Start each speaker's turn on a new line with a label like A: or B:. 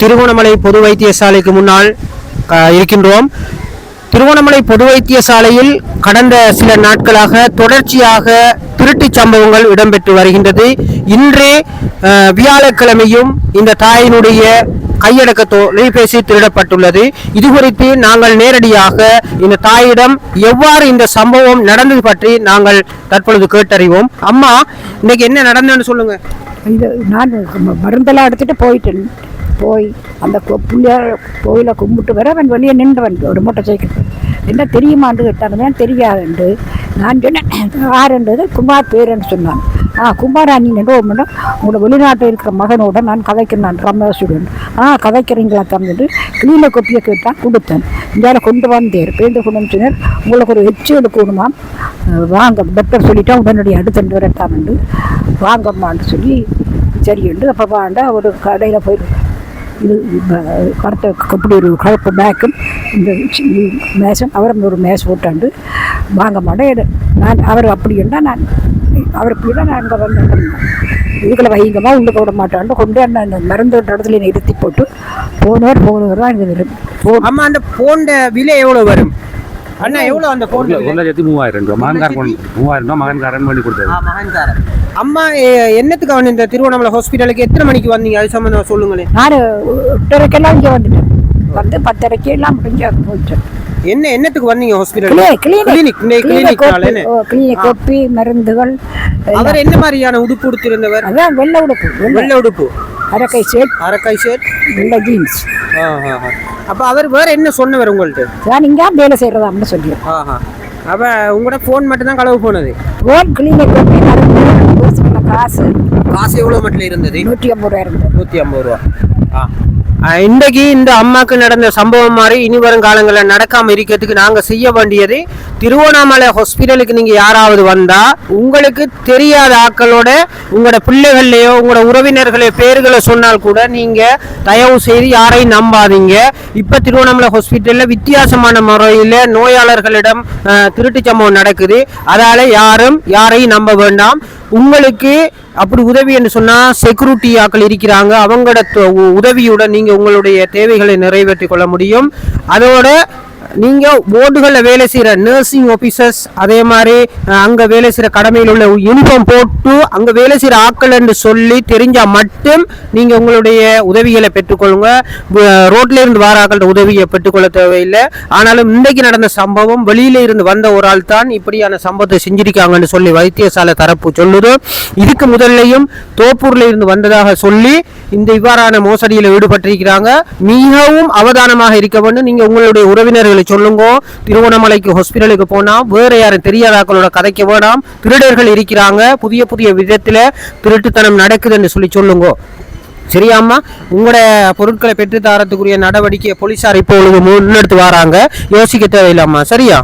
A: திருகோணமலை பொது வைத்தியசாலைக்கு முன்னால் இருக்கின்றோம். திருவண்ணாமலை பொது வைத்தியசாலையில் கடந்த சில நாட்களாக தொடர்ச்சியாக திருட்டு சம்பவங்கள் இடம்பெற்று வருகின்றது. இன்றே வியாழக்கிழமையும் இந்த தாயினுடைய கையடக்க தொலைபேசி திருடப்பட்டுள்ளது. இது குறித்து நாங்கள் நேரடியாக இந்த தாயிடம் எவ்வாறு இந்த சம்பவம் நடந்தது பற்றி நாங்கள் தற்பொழுது கேட்டறிவோம். அம்மா இன்னைக்கு என்ன நடந்ததுன்னு சொல்லுங்க.
B: இது நான் மருந்தெல்லாம் எடுத்துட்டு போயிட்டேன் போய் அந்த பிள்ளையார் கோயிலை கும்பிட்டு வர அவன் வெளியே நின்றவன். ஒரு மூட்டை சைக்கிள். என்ன தெரியுமான்னு கேட்டானுங்க தெரியாதுண்டு நான் சொன்னேன் ஆறுன்றது குமார் பேருன்னு சொன்னான். ஆ குமாரா நீ நின்று மேடம் உங்களோட வெளிநாட்டில் இருக்கிற மகனோட நான் கதைக்கிறேன் ரமேஷுடன் ஆ கதைக்கிறீங்களா தந்துட்டு கிளீன கொப்பியை கேட்டான் கொடுத்தேன். இந்தியாவில் கொண்டு வந்தேர் பேருந்து கொண்டு வந்து சொன்னார். உங்களுக்கு ஒரு எச்சு எடுக்கணுமா வாங்க டாக்டர் சொல்லிட்டா உடனடி அடுத்து வரட்டான்னு வாங்கம்மான்னு சொல்லி சரிண்டு அப்போ வாண்டா ஒரு கடையில் போய் இது ப- கருத்த கப்படி ஒரு கருப்பு பேக்கும் இந்த மேசன் மேசம் அவரும் ஒரு மேஸ் போட்டாண்டு வாங்க மாட்டேன் நான் அவர் அப்படி இருந்தால் நான் அவர் இப்படி தான் நான் அங்கே வந்தேன் இதுக்குள்ள வைங்கம்மா உள்ளுக்க விட மாட்டாண்டு. கொண்டு அந்த அந்த மருந்து இடத்துல நிறுத்தி போட்டு போனவர் போனவர் தான் இங்கே போன்
A: அம்மா அந்த போண்ட விலை எவ்வளோ வரும்? அண்ணா எவ்வளவு அந்த போண்ட
C: ஒரு லட்சத்தி மூவாயிரம் ரூபா. மகன்கார் கொண்டு மூவாயிரம் ரூபா மகன்காரன் பண்ணி கொடுத்தாரு
A: அம்மா எ- என்னத்துக்கு அவன் இந்த திருவண்ணாமலை ஹாஸ்பிட்டலுக்கு எத்தனை மணிக்கு வந்தீங்க? அது சம்பந்தமா சொல்லுங்களேன்.
B: நான் எட்டரைக்கெல்லாம் இங்கே வந்துட்டேன். வந்து பத்தரைக்கு எல்லாம் முடிஞ்சு போயிட்டேன்.
A: என்ன என்னத்துக்கு வந்தீங்க ஹாஸ்பிட்டல்
B: கிளினிக்
A: கிளினிக்
B: கொப்பி மருந்துகள்
A: அவர் என்ன மாதிரியான உடுப்பு உடுத்திருந்தவர்?
B: அதான் வெள்ளை உடுப்பு வெள்ளை.
A: வெள்ளை உடுப்பு.
B: அரக்கை ஷர்ட்
A: அரக்கை ஷர்ட்
B: வெள்ளை ஜீன்ஸ்.
A: அப்ப அவர் வேற என்ன சொன்னவர் உங்கள்ட்ட?
B: நான் இங்கே வேலை செய்கிறதாம்னு சொல்லிடுறேன்
A: ஆஹா அப்ப உங்களோட போன் மட்டும் தான் களவு போனது?
B: ஓன் கிளினிக் காசு.
A: காசு எவ்வளவு மட்டும் இருந்தது?
B: நூற்றி ஐம்பது ரூபா இருந்தது.
A: நூத்தி ஐம்பது ரூபா. ஆ. இன்றைக்கு இந்த அம்மாவுக்கு நடந்த சம்பவம் மாதிரி இனி வரும் காலங்களில் நடக்காமல் இருக்கிறதுக்கு நாங்கள் செய்ய வேண்டியது திருவண்ணாமலை ஹாஸ்பிட்டலுக்கு நீங்கள் யாராவது வந்தால் உங்களுக்கு தெரியாத ஆக்களோட உங்களோட பிள்ளைகள்லையோ உங்களோட உறவினர்களே பேர்களை சொன்னால் கூட நீங்கள் தயவு செய்து யாரையும் நம்பாதீங்க. இப்போ திருவண்ணாமலை ஹாஸ்பிட்டலில் வித்தியாசமான முறையில் நோயாளர்களிடம் திருட்டு சம்பவம் நடக்குது. அதால யாரும் யாரையும் நம்ப வேண்டாம். உங்களுக்கு அப்படி உதவி என்று சொன்னால் செக்யூரிட்டி ஆக்கள் இருக்கிறாங்க. அவங்களோட உதவியுடன் நீங்கள் உங்களுடைய தேவைகளை நிறைவேற்றிக் கொள்ள முடியும். அதோட நீங்கள் போர்டுகளில் வேலை செய்கிற நர்சிங் ஆஃபீஸர்ஸ் அதே மாதிரி அங்கே வேலை செய்கிற கடமையில் உள்ள யூனிஃபார்ம் போட்டு அங்கே வேலை செய்கிற ஆட்கள் என்று சொல்லி தெரிஞ்சால் மட்டும் நீங்கள் உங்களுடைய உதவிகளை பெற்றுக்கொள்ளுங்க. ரோட்டில் இருந்து வார ஆட்களோட உதவியை பெற்றுக்கொள்ள தேவையில்லை. ஆனாலும் இன்றைக்கு நடந்த சம்பவம் வெளியில் இருந்து வந்த ஒரு ஆள் தான் இப்படியான சம்பவத்தை செஞ்சிருக்காங்கன்னு சொல்லி வைத்தியசாலை தரப்பு சொல்லுது. இதுக்கு முதல்லையும் தோப்பூரில் இருந்து வந்ததாக சொல்லி இந்த இவ்வாறான மோசடியில் ஈடுபட்டிருக்கிறாங்க. மிகவும் அவதானமாக இருக்க வேண்டும். நீங்க உங்களுடைய உறவினர்களை சொல்லுங்க. திருவண்ணாமலைக்கு ஹாஸ்பிட்டலுக்கு போனா வேற யாரும் தெரியாதாக்களோட கதைக்க வேணாம். திருடர்கள் இருக்கிறாங்க. புதிய புதிய விதத்துல திருட்டுத்தனம் நடக்குதுன்னு சொல்லி சொல்லுங்க. சரியாம்மா உங்களோட பொருட்களை பெற்றுத்தாரத்துக்குரிய நடவடிக்கையை போலீசார் இப்போ முன்னெடுத்து வராங்க. யோசிக்க தேவையில்லாமா சரியா?